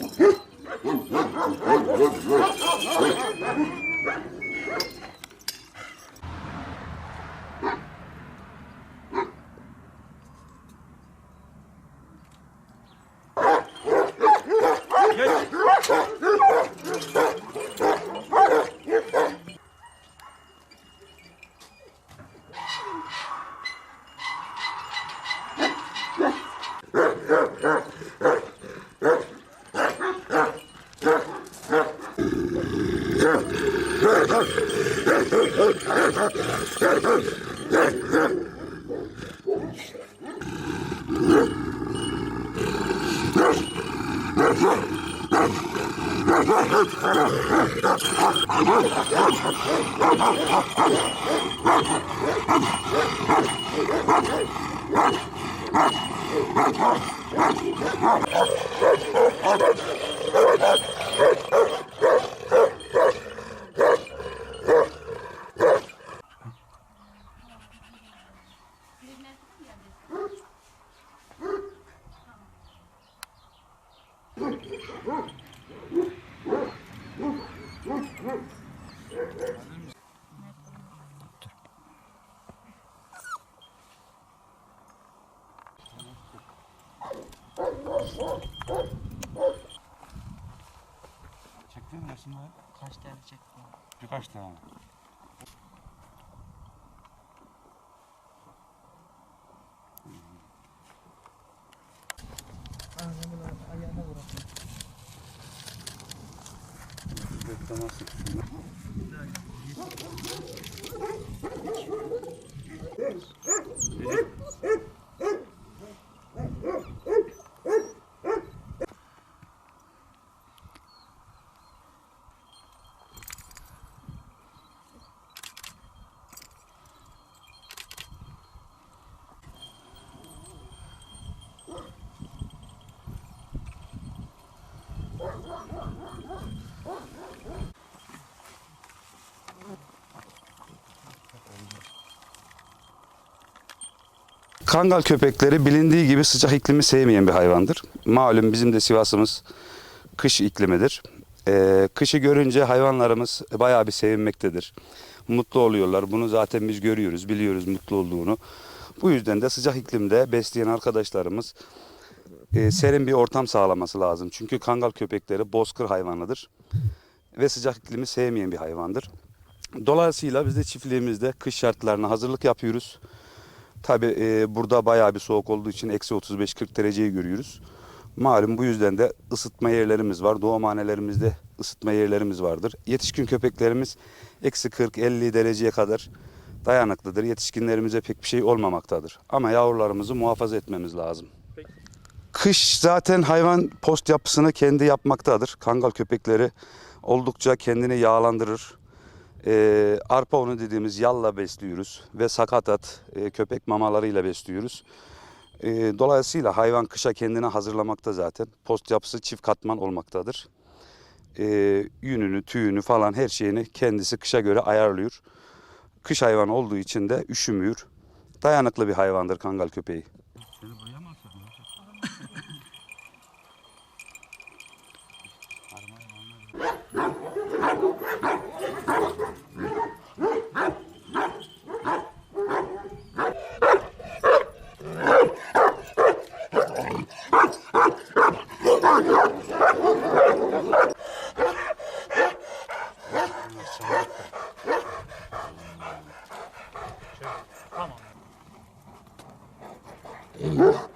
えっ? What? Çektin mi resimleri? Kaç tane çektim? Birkaç tane. Thank you. Kangal köpekleri bilindiği gibi sıcak iklimi sevmeyen bir hayvandır. Malum bizim de Sivas'ımız kış iklimidir. Ee, kışı görünce hayvanlarımız bayağı bir sevinmektedir. Mutlu oluyorlar. Bunu zaten biz görüyoruz, biliyoruz mutlu olduğunu. Bu yüzden de sıcak iklimde besleyen arkadaşlarımız e, serin bir ortam sağlaması lazım. Çünkü kangal köpekleri bozkır hayvanıdır ve sıcak iklimi sevmeyen bir hayvandır. Dolayısıyla biz de çiftliğimizde kış şartlarına hazırlık yapıyoruz. Tabi burada bayağı bir soğuk olduğu için eksi 35-40 dereceyi görüyoruz. Malum bu yüzden de ısıtma yerlerimiz var. Doğumhanelerimizde ısıtma yerlerimiz vardır. Yetişkin köpeklerimiz eksi 40-50 dereceye kadar dayanıklıdır. Yetişkinlerimize pek bir şey olmamaktadır. Ama yavrularımızı muhafaza etmemiz lazım. Kış zaten hayvan post yapısını kendi yapmaktadır. Kangal köpekleri oldukça kendini yağlandırır. E, arpa unu dediğimiz yalla besliyoruz ve sakatat e, köpek mamalarıyla besliyoruz. E, dolayısıyla hayvan kışa kendini hazırlamakta zaten. Post yapısı çift katman olmaktadır. E, yününü, tüyünü falan her şeyini kendisi kışa göre ayarlıyor. Kış hayvanı olduğu için de üşümüyor. Dayanıklı bir hayvandır kangal köpeği. Come on.